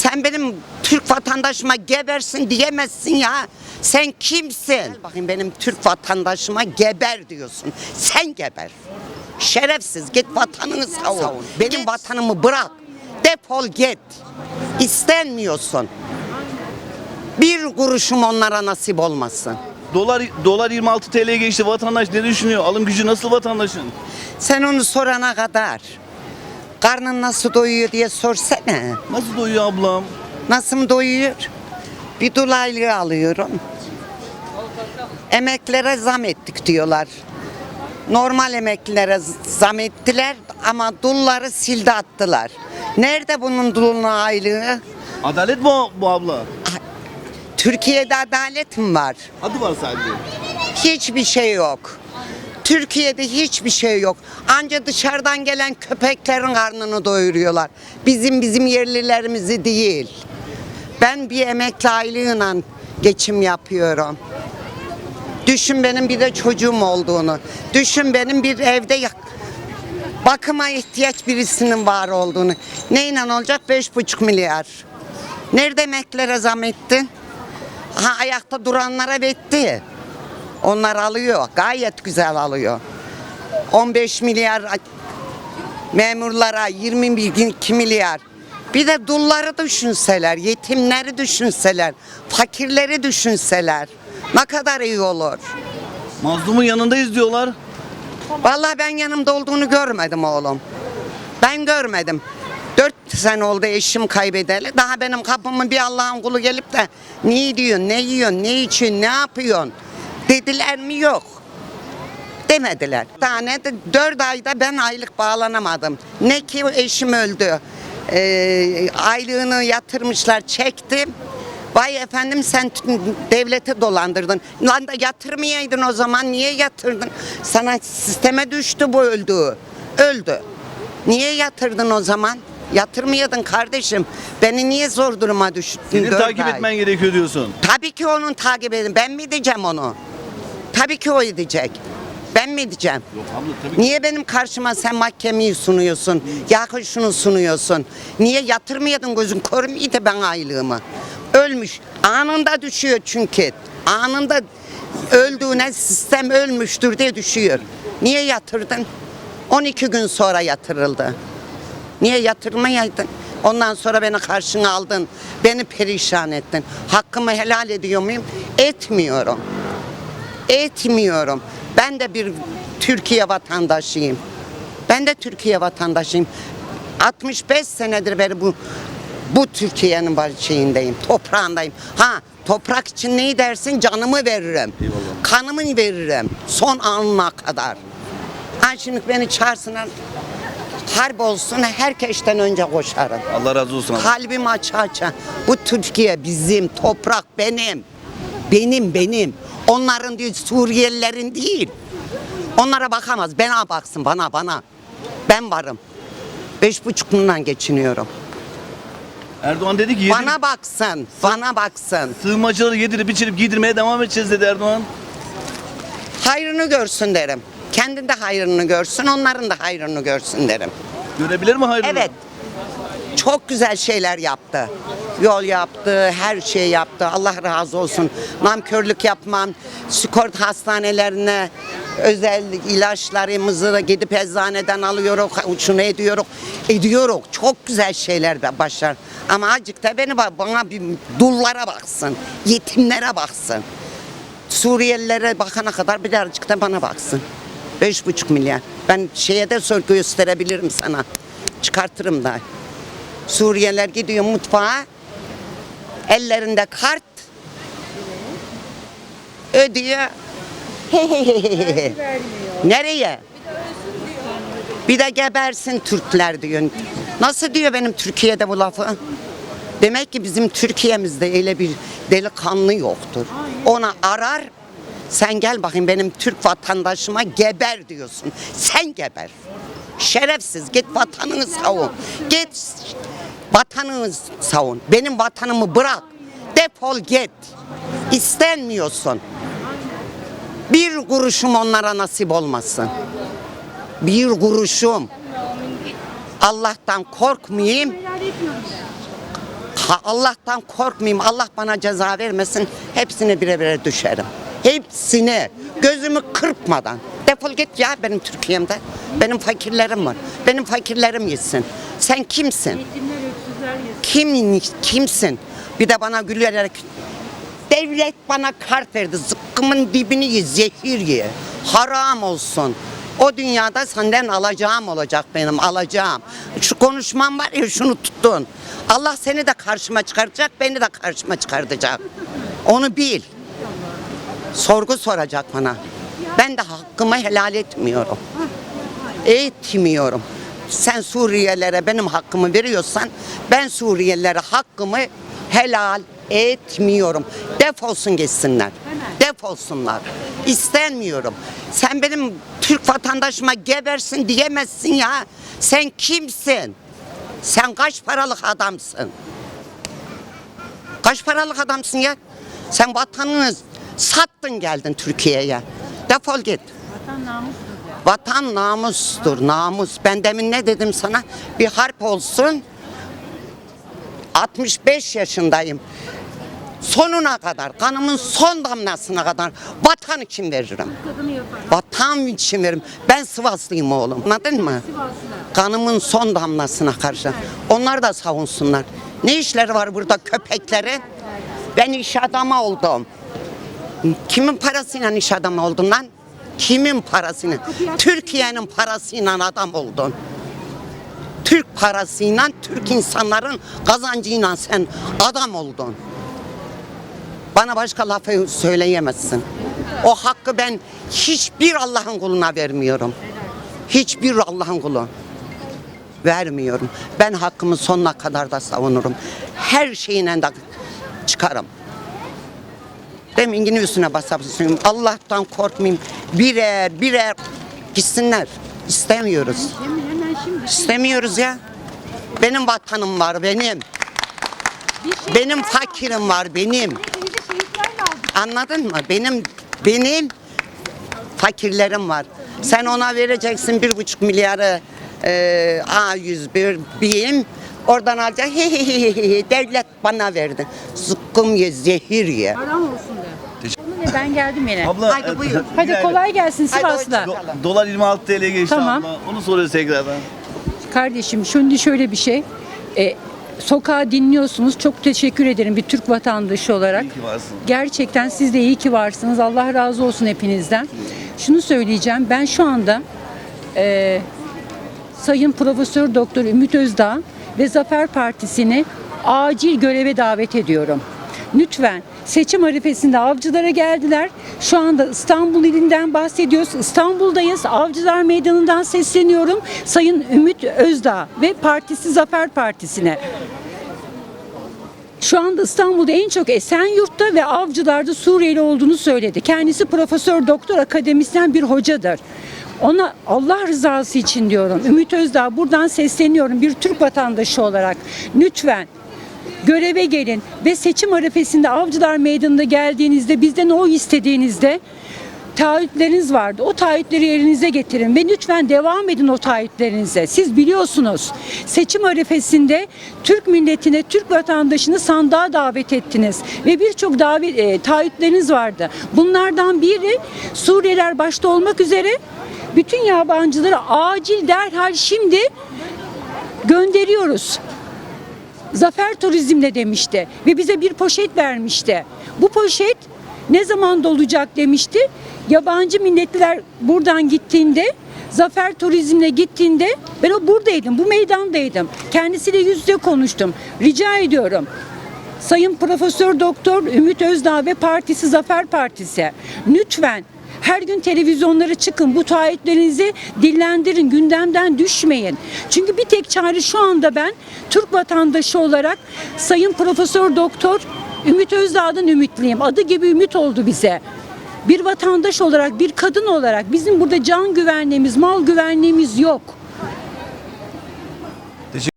Sen benim Türk vatandaşıma gebersin diyemezsin ya. Sen kimsin? Gel bakayım benim Türk vatandaşıma geber diyorsun. Sen geber. Şerefsiz git vatanını savun. Benim vatanımı bırak. Defol git. İstenmiyorsun. Bir kuruşum onlara nasip olmasın. Dolar dolar 26 TL'ye geçti. Vatandaş ne düşünüyor? Alım gücü nasıl vatandaşın? Sen onu sorana kadar karnın nasıl doyuyor diye sorsana. Nasıl doyuyor ablam? Nasıl mı doyuyor? Bir dolaylı alıyorum. Emeklere zam ettik diyorlar. Normal emeklilere zam ettiler ama dulları sildi attılar. Nerede bunun dulunun aylığı? Adalet mi o- bu abla? Türkiye'de adalet mi var? Adı var sadece. Hiçbir şey yok. Türkiye'de hiçbir şey yok. Anca dışarıdan gelen köpeklerin karnını doyuruyorlar. Bizim bizim yerlilerimizi değil. Ben bir emekli aylığıyla geçim yapıyorum. Düşün benim bir de çocuğum olduğunu. Düşün benim bir evde bakıma ihtiyaç birisinin var olduğunu. Neyle olacak? Beş buçuk milyar. Nerede emeklilere zam ettin? Ha ayakta duranlara vetti. Onlar alıyor. Gayet güzel alıyor. 15 milyar memurlara 22 milyar. Bir de dulları düşünseler, yetimleri düşünseler, fakirleri düşünseler ne kadar iyi olur. Mazlumun yanındayız diyorlar. Vallahi ben yanımda olduğunu görmedim oğlum. Ben görmedim. Dört sene oldu eşim kaybedeli. Daha benim kapımı bir Allah'ın kulu gelip de ne diyorsun, ne yiyorsun, ne için, ne yapıyorsun dediler mi yok. Demediler. Tane de dört ayda ben aylık bağlanamadım. Ne ki eşim öldü. Ee, aylığını yatırmışlar çektim. Vay efendim sen devleti dolandırdın. Lan da yatırmayaydın o zaman niye yatırdın? Sana sisteme düştü bu öldü. Öldü. Niye yatırdın o zaman? Yatırmayadın kardeşim. Beni niye zor duruma düşürdün? Senin takip ay? etmen gerekiyor diyorsun. Tabii ki onun takip edin. Ben mi edeceğim onu? Tabii ki o edecek. Ben mi edeceğim? Yok abla tabii Niye benim karşıma sen mahkemeyi sunuyorsun? Ya şunu sunuyorsun. Niye yatırmayadın gözün kör müydü ben aylığımı? Ölmüş. Anında düşüyor çünkü. Anında öldüğüne sistem ölmüştür diye düşüyor. Niye yatırdın? 12 gün sonra yatırıldı. Niye yatırmayaydın? Ondan sonra beni karşına aldın. Beni perişan ettin. Hakkımı helal ediyor muyum? Etmiyorum etmiyorum. Ben de bir Türkiye vatandaşıyım. Ben de Türkiye vatandaşıyım. 65 senedir beri bu bu Türkiye'nin şeyindeyim, toprağındayım. Ha, toprak için neyi dersin? Canımı veririm. Kanımı veririm. Son anına kadar. Ha şimdi beni çağırsınlar. Harp olsun herkesten önce koşarım. Allah razı olsun abla. Kalbim aça aça. Bu Türkiye bizim, toprak benim. Benim, benim. Onların değil, Suriyelilerin değil. Onlara bakamaz. Bana baksın, bana, bana. Ben varım. Beş buçuk milyondan geçiniyorum. Erdoğan dedi ki yedir, Bana baksın, bana baksın. sığınmacıları yedirip içirip giydirmeye devam edeceğiz dedi Erdoğan. Hayrını görsün derim. Kendinde hayrını görsün, onların da hayrını görsün derim. Görebilir mi hayrını? Evet. Çok güzel şeyler yaptı. Yol yaptı, her şey yaptı. Allah razı olsun. Namkörlük yapmam. Skort hastanelerine özel ilaçlarımızı da gidip eczaneden alıyoruz, şunu ediyoruz. Ediyoruz. Çok güzel şeyler başlar. Ama azıcık da beni bana bir dullara baksın. Yetimlere baksın. Suriyelilere bakana kadar bir de azıcık da bana baksın. Beş buçuk milyar. Ben şeye de gösterebilirim sana. Çıkartırım da. Suriyeliler gidiyor mutfağa. Ellerinde kart. Ödüyor. Nereye? Bir de gebersin Türkler diyor. Nasıl diyor benim Türkiye'de bu lafı? Demek ki bizim Türkiye'mizde öyle bir delikanlı yoktur. Ona arar, sen gel bakayım benim Türk vatandaşıma geber diyorsun. Sen geber. Şerefsiz git vatanını savun. Git vatanını savun. Benim vatanımı bırak. Defol git. İstenmiyorsun. Bir kuruşum onlara nasip olmasın. Bir kuruşum. Allah'tan korkmayayım. Ha Allah'tan korkmayayım. Allah bana ceza vermesin. Hepsine bire bire düşerim. Hepsine. Gözümü kırpmadan. Defol git ya benim Türkiye'mde. Benim fakirlerim var. Benim fakirlerim gitsin. Sen kimsin? Kim kimsin? Bir de bana gülerek devlet bana kart verdi. Zıkkımın dibini ye, zehir ye. Haram olsun. O dünyada senden alacağım olacak benim alacağım. Şu konuşmam var ya şunu tuttun. Allah seni de karşıma çıkaracak, beni de karşıma çıkartacak. Onu bil. Sorgu soracak bana. Ben de hakkımı helal etmiyorum. Etmiyorum. Sen Suriyelilere benim hakkımı veriyorsan ben Suriyelilere hakkımı helal etmiyorum. Defolsun gitsinler. Defolsunlar. İstenmiyorum. Sen benim Türk vatandaşıma gebersin diyemezsin ya. Sen kimsin? Sen kaç paralık adamsın? Kaç paralık adamsın ya? Sen vatanını sattın geldin Türkiye'ye. Defol git. Vatan namustur, namus. Ben demin ne dedim sana? Bir harp olsun. 65 yaşındayım. Sonuna kadar, kanımın son damlasına kadar vatan için veririm. Vatan için veririm. Ben Sivaslıyım oğlum. Anladın mı? Kanımın son damlasına karşı. Onlar da savunsunlar. Ne işleri var burada köpeklerin? Ben iş adamı oldum. Kimin parasıyla iş adamı oldun lan? Kimin parasıyla? Türkiye'nin parasıyla adam oldun. Türk parasıyla, Türk insanların kazancıyla sen adam oldun. Bana başka lafı söyleyemezsin. O hakkı ben hiçbir Allah'ın kuluna vermiyorum. Hiçbir Allah'ın kulu vermiyorum. Ben hakkımı sonuna kadar da savunurum. Her şeyine de çıkarım. Demin yine üstüne basapsın. Allah'tan korkmayayım. Birer birer gitsinler. İstemiyoruz. İstemiyoruz ya. Benim vatanım var benim. Benim fakirim var benim. Anladın mı? Benim benim fakirlerim var. Sen ona vereceksin bir buçuk milyarı e, A101 BİM. Oradan alacak. He. Devlet bana verdi. Zıkkım ye, zehir ye. Haram olsun. Ben geldim yine. Abla Haydi e, buyur. Hadi kolay gelsin Sivas'la. do- dolar 26 TL geçti Tamam. abla. Onu soruyoruz tekrardan. Kardeşim şimdi şöyle bir şey. E, sokağı dinliyorsunuz. Çok teşekkür ederim bir Türk vatandaşı olarak. İyi ki varsın. Gerçekten siz de iyi ki varsınız. Allah razı olsun hepinizden. Şunu söyleyeceğim. Ben şu anda e, Sayın Profesör Doktor Ümit Özdağ ve Zafer Partisi'ni acil göreve davet ediyorum. Lütfen seçim arifesinde avcılara geldiler. Şu anda İstanbul ilinden bahsediyoruz. İstanbul'dayız. Avcılar Meydanı'ndan sesleniyorum. Sayın Ümit Özdağ ve partisi Zafer Partisi'ne. Şu anda İstanbul'da en çok Esenyurt'ta ve Avcılar'da Suriyeli olduğunu söyledi. Kendisi profesör doktor akademisyen bir hocadır. Ona Allah rızası için diyorum. Ümit Özdağ buradan sesleniyorum bir Türk vatandaşı olarak. Lütfen göreve gelin ve seçim arifesinde Avcılar Meydanı'nda geldiğinizde bizden oy istediğinizde taahhütleriniz vardı. O taahhütleri elinize getirin ve lütfen devam edin o taahhütlerinize. Siz biliyorsunuz seçim arifesinde Türk milletine, Türk vatandaşını sandığa davet ettiniz ve birçok davet e, taahhütleriniz vardı. Bunlardan biri Suriyeliler başta olmak üzere bütün yabancıları acil derhal şimdi gönderiyoruz. Zafer Turizm'le demişti ve bize bir poşet vermişti. Bu poşet ne zaman dolacak demişti. Yabancı milletliler buradan gittiğinde Zafer Turizm'le gittiğinde ben o buradaydım, bu meydandaydım. Kendisiyle yüz yüze konuştum. Rica ediyorum. Sayın Profesör Doktor Ümit Özdağ ve partisi Zafer Partisi lütfen her gün televizyonlara çıkın. Bu taahhütlerinizi dillendirin. Gündemden düşmeyin. Çünkü bir tek çare şu anda ben Türk vatandaşı olarak Sayın Profesör Doktor Ümit Özdağ'dan ümitliyim. Adı gibi ümit oldu bize. Bir vatandaş olarak, bir kadın olarak bizim burada can güvenliğimiz, mal güvenliğimiz yok.